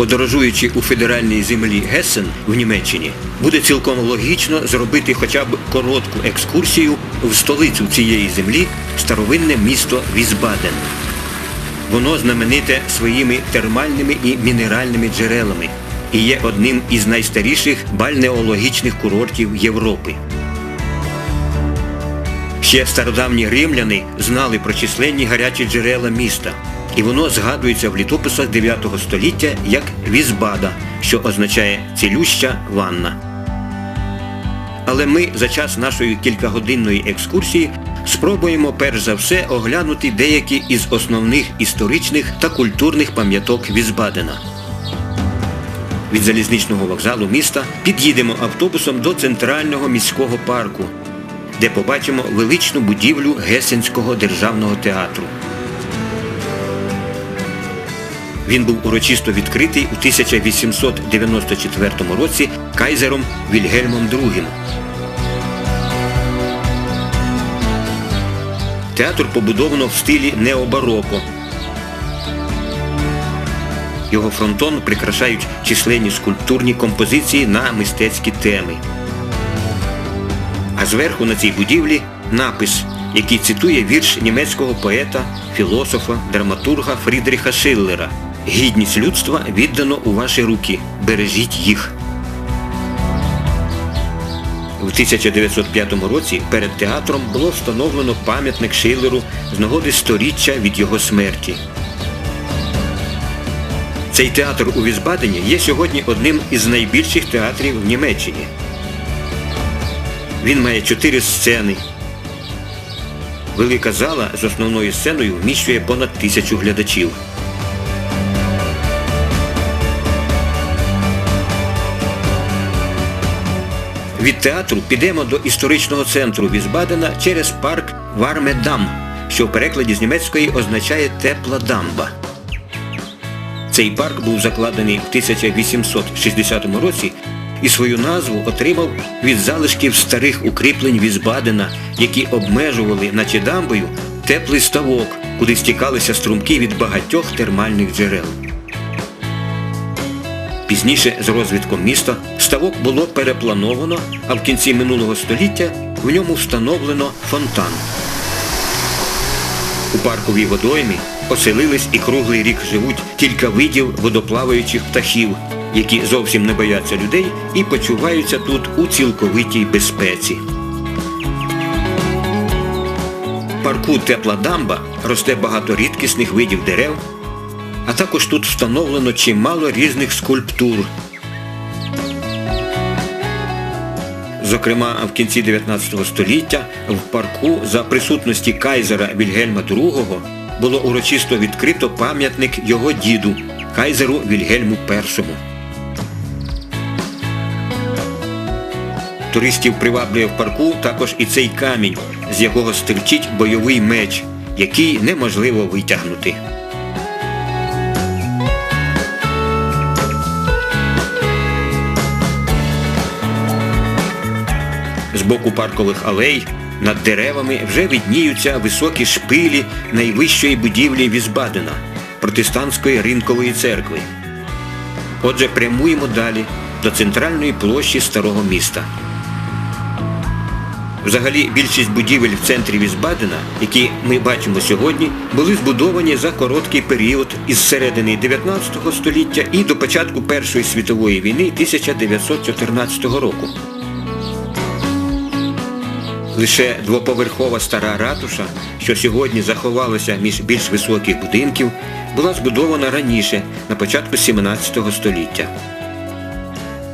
Подорожуючи у федеральній землі Гессен в Німеччині, буде цілком логічно зробити хоча б коротку екскурсію в столицю цієї землі старовинне місто Візбаден. Воно знамените своїми термальними і мінеральними джерелами і є одним із найстаріших бальнеологічних курортів Європи. Ще стародавні римляни знали про численні гарячі джерела міста, і воно згадується в літописах 9 століття як Візбада, що означає цілюща ванна. Але ми за час нашої кількагодинної екскурсії спробуємо перш за все оглянути деякі із основних історичних та культурних пам'яток Візбадена. Від залізничного вокзалу міста під'їдемо автобусом до центрального міського парку, де побачимо величну будівлю Гесенського державного театру. Він був урочисто відкритий у 1894 році кайзером Вільгельмом II. Театр побудовано в стилі необароко. Його фронтон прикрашають численні скульптурні композиції на мистецькі теми. А зверху на цій будівлі напис, який цитує вірш німецького поета, філософа, драматурга Фрідріха Шиллера Гідність людства віддано у ваші руки. Бережіть їх. В 1905 році перед театром було встановлено пам'ятник Шиллеру з нагоди сторіччя від його смерті. Цей театр у Візбадені є сьогодні одним із найбільших театрів в Німеччині. Він має чотири сцени. Велика зала з основною сценою вміщує понад тисячу глядачів. Від театру підемо до історичного центру Візбадена через парк Вармедам, що в перекладі з німецької означає тепла дамба. Цей парк був закладений в 1860 році і свою назву отримав від залишків старих укріплень Візбадена, які обмежували, наче дамбою, теплий ставок, куди стікалися струмки від багатьох термальних джерел. Пізніше з розвитком міста ставок було переплановано, а в кінці минулого століття в ньому встановлено фонтан. У парковій водоймі оселились і круглий рік живуть кілька видів водоплаваючих птахів, які зовсім не бояться людей і почуваються тут у цілковитій безпеці. В парку Тепла дамба росте багато рідкісних видів дерев, а також тут встановлено чимало різних скульптур. Зокрема, в кінці 19 століття в парку за присутності кайзера Вільгельма II було урочисто відкрито пам'ятник його діду, кайзеру Вільгельму І. Туристів приваблює в парку також і цей камінь, з якого стирчить бойовий меч, який неможливо витягнути. З боку паркових алей над деревами вже відніються високі шпилі найвищої будівлі Візбадена протестантської ринкової церкви. Отже, прямуємо далі до центральної площі старого міста. Взагалі, більшість будівель в центрі Візбадена, які ми бачимо сьогодні, були збудовані за короткий період із середини 19 століття і до початку Першої світової війни 1914 року. Лише двоповерхова стара ратуша, що сьогодні заховалася між більш високих будинків, була збудована раніше, на початку 17 століття.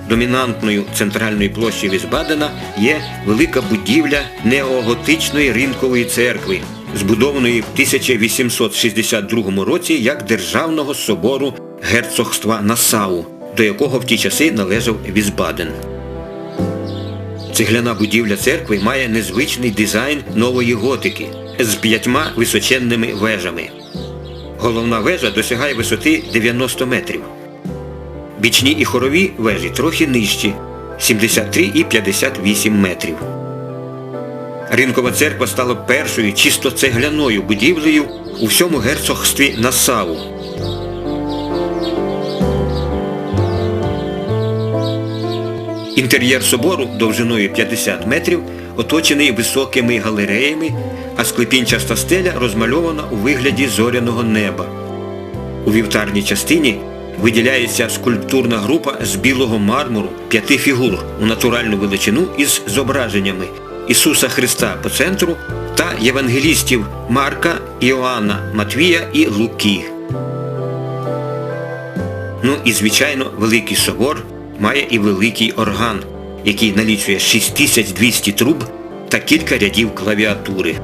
Домінантною центральної площі Візбадена є велика будівля неоготичної ринкової церкви, збудованої в 1862 році як Державного собору герцогства Насау, до якого в ті часи належав Візбаден. Цегляна будівля церкви має незвичний дизайн нової готики з п'ятьма височенними вежами. Головна вежа досягає висоти 90 метрів. Бічні і хорові вежі трохи нижчі 73 і 58 метрів. Ринкова церква стала першою чисто цегляною будівлею у всьому герцогстві Насау. Інтер'єр собору довжиною 50 метрів оточений високими галереями, а склепінчаста стеля розмальована у вигляді зоряного неба. У вівтарній частині виділяється скульптурна група з білого мармуру п'яти фігур у натуральну величину із зображеннями Ісуса Христа по центру та євангелістів Марка, Іоанна, Матвія і Луки. Ну і, звичайно, Великий Собор має і великий орган, який налічує 6200 труб та кілька рядів клавіатури.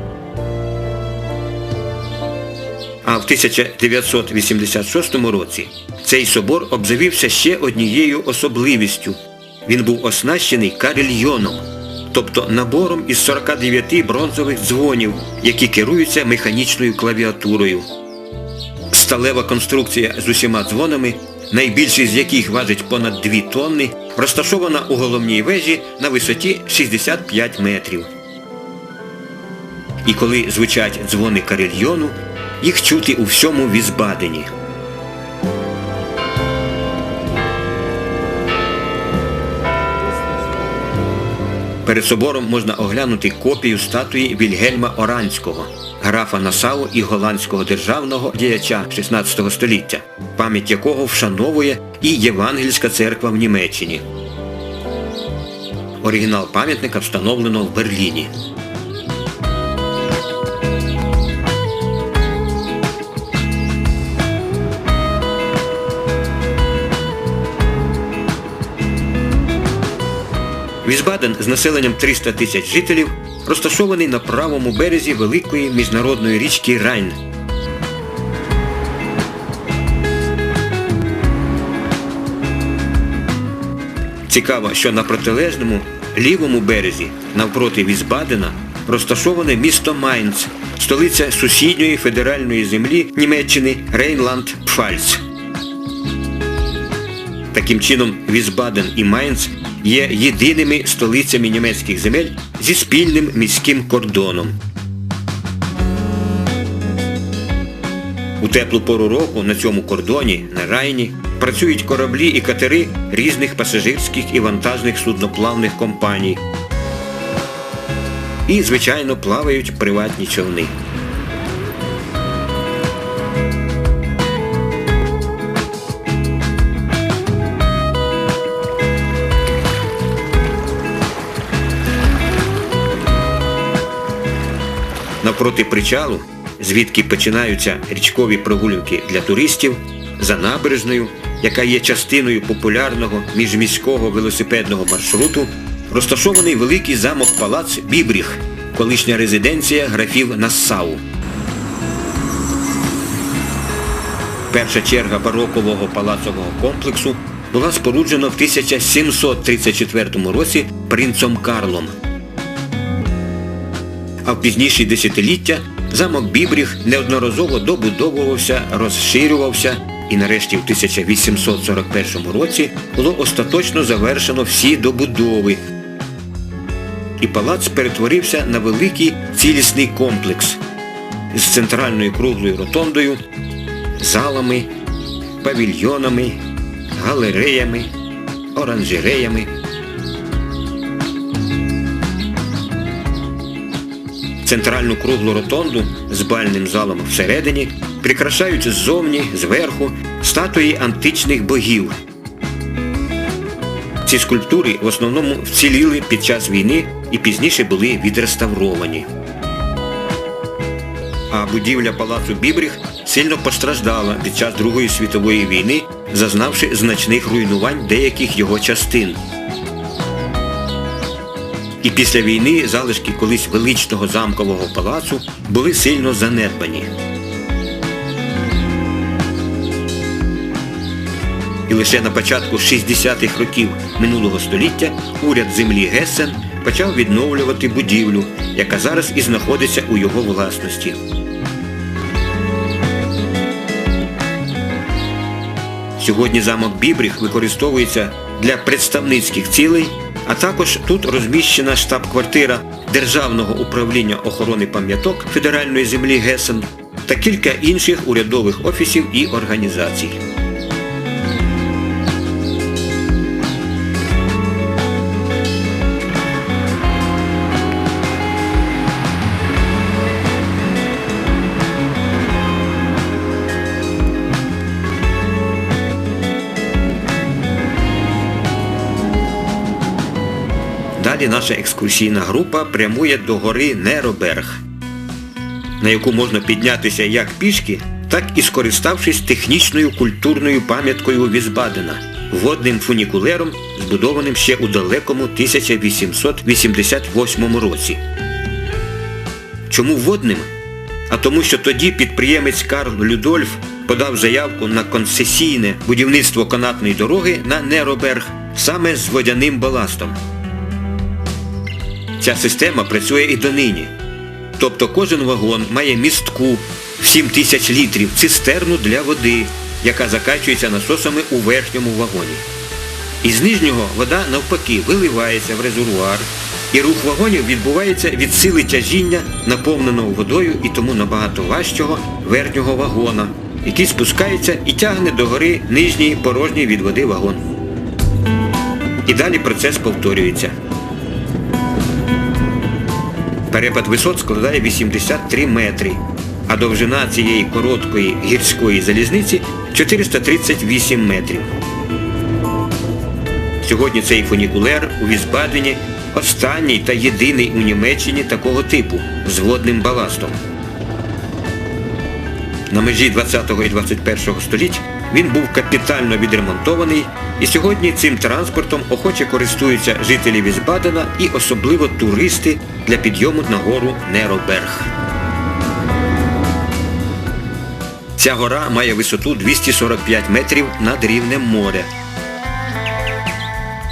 А в 1986 році цей собор обзавівся ще однією особливістю. Він був оснащений карельйоном, тобто набором із 49 бронзових дзвонів, які керуються механічною клавіатурою. Сталева конструкція з усіма дзвонами, найбільший з яких важить понад 2 тонни, розташована у головній вежі на висоті 65 метрів. І коли звучать дзвони карельйону, їх чути у всьому Візбадені. Перед собором можна оглянути копію статуї Вільгельма Оранського, графа Насау і голландського державного діяча 16 століття, пам'ять якого вшановує і Євангельська церква в Німеччині. Оригінал пам'ятника встановлено в Берліні. Візбаден з населенням 300 тисяч жителів розташований на правому березі великої міжнародної річки Райн. Цікаво, що на протилежному лівому березі, навпроти Візбадена, розташоване місто Майнц, столиця сусідньої федеральної землі Німеччини Рейнланд-Пфальц. Таким чином, Візбаден і Майнц є єдиними столицями німецьких земель зі спільним міським кордоном. У теплу пору року на цьому кордоні, на Райні, працюють кораблі і катери різних пасажирських і вантажних судноплавних компаній. І, звичайно, плавають приватні човни. Навпроти причалу, звідки починаються річкові прогулянки для туристів, за набережною, яка є частиною популярного міжміського велосипедного маршруту, розташований великий замок-палац Бібріх, колишня резиденція графів Нассау. Перша черга барокового палацового комплексу була споруджена в 1734 році принцом Карлом. А в пізніші десятиліття замок Бібріх неодноразово добудовувався, розширювався і нарешті в 1841 році було остаточно завершено всі добудови. І палац перетворився на великий цілісний комплекс з центральною круглою ротондою, залами, павільйонами, галереями, оранжереями. Центральну круглу ротонду з бальним залом всередині прикрашають ззовні, зверху статуї античних богів. Ці скульптури в основному вціліли під час війни і пізніше були відреставровані. А будівля палацу Бібріх сильно постраждала під час Другої світової війни, зазнавши значних руйнувань деяких його частин. І після війни залишки колись величного замкового палацу були сильно занедбані. І лише на початку 60-х років минулого століття уряд землі Гессен почав відновлювати будівлю, яка зараз і знаходиться у його власності. Сьогодні замок Бібріх використовується для представницьких цілей, а також тут розміщена штаб-квартира Державного управління охорони пам'яток Федеральної землі Гесен та кілька інших урядових офісів і організацій. Далі наша екскурсійна група прямує до гори Нероберг, на яку можна піднятися як пішки, так і скориставшись технічною культурною пам'яткою Візбадена, водним фунікулером, збудованим ще у далекому 1888 році. Чому водним? А тому, що тоді підприємець Карл Людольф подав заявку на концесійне будівництво канатної дороги на Нероберг саме з водяним баластом. Ця система працює і донині. Тобто кожен вагон має містку в 7 тисяч літрів цистерну для води, яка закачується насосами у верхньому вагоні. Із нижнього вода навпаки виливається в резервуар, і рух вагонів відбувається від сили тяжіння, наповненого водою і тому набагато важчого верхнього вагона, який спускається і тягне до гори нижній порожній від води вагон. І далі процес повторюється. Перепад висот складає 83 метри, а довжина цієї короткої гірської залізниці 438 метрів. Сьогодні цей фунікулер у Візбадені останній та єдиний у Німеччині такого типу з водним баластом. На межі 20 і 21 століть він був капітально відремонтований і сьогодні цим транспортом охоче користуються жителі Візбадена і особливо туристи для підйому на гору Нероберг. Ця гора має висоту 245 метрів над рівнем моря.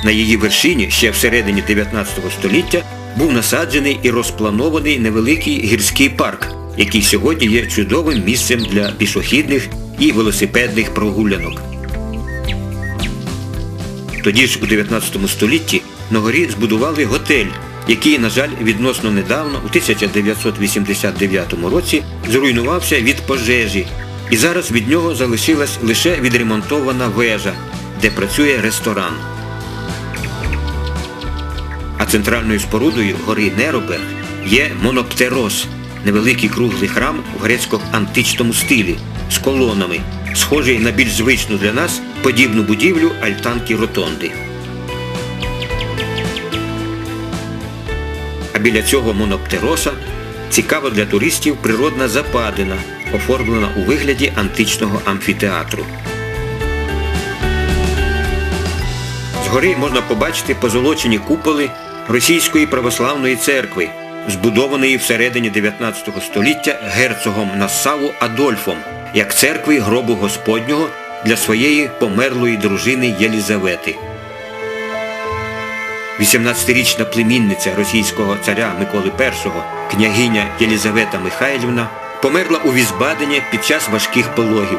На її вершині ще всередині 19 століття був насаджений і розпланований невеликий гірський парк, який сьогодні є чудовим місцем для пішохідних і велосипедних прогулянок. Тоді ж у 19 столітті на горі збудували готель, який, на жаль, відносно недавно, у 1989 році, зруйнувався від пожежі, і зараз від нього залишилась лише відремонтована вежа, де працює ресторан. А центральною спорудою гори Нероберг є моноптерос, невеликий круглий храм в грецько-античному стилі з колонами, схожий на більш звичну для нас подібну будівлю альтанки ротонди. А біля цього моноптероса цікава для туристів природна западина, оформлена у вигляді античного амфітеатру. Згори можна побачити позолочені куполи Російської православної церкви, збудованої всередині 19 століття герцогом Нассаву Адольфом, як церкви гробу Господнього для своєї померлої дружини Єлізавети. 18-річна племінниця російського царя Миколи І, княгиня Єлізавета Михайлівна, померла у Візбадені під час важких пологів.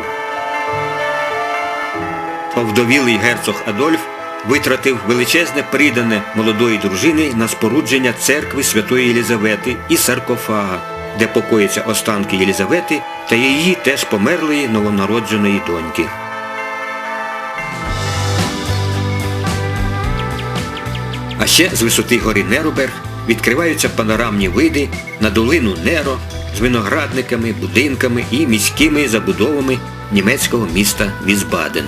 Овдовілий герцог Адольф витратив величезне придане молодої дружини на спорудження церкви Святої Єлізавети і саркофага, де покояться останки Єлізавети та її теж померлої новонародженої доньки. А ще з висоти гори Нероберг відкриваються панорамні види на долину Неро з виноградниками, будинками і міськими забудовами німецького міста Візбаден.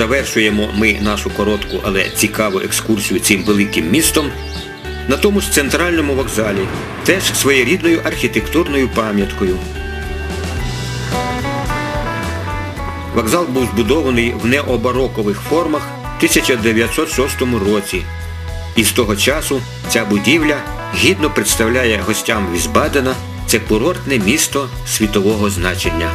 Завершуємо ми нашу коротку, але цікаву екскурсію цим великим містом на тому ж центральному вокзалі, теж своєрідною архітектурною пам'яткою. Вокзал був збудований в необарокових формах в 1906 році. І з того часу ця будівля гідно представляє гостям Візбадена це курортне місто світового значення.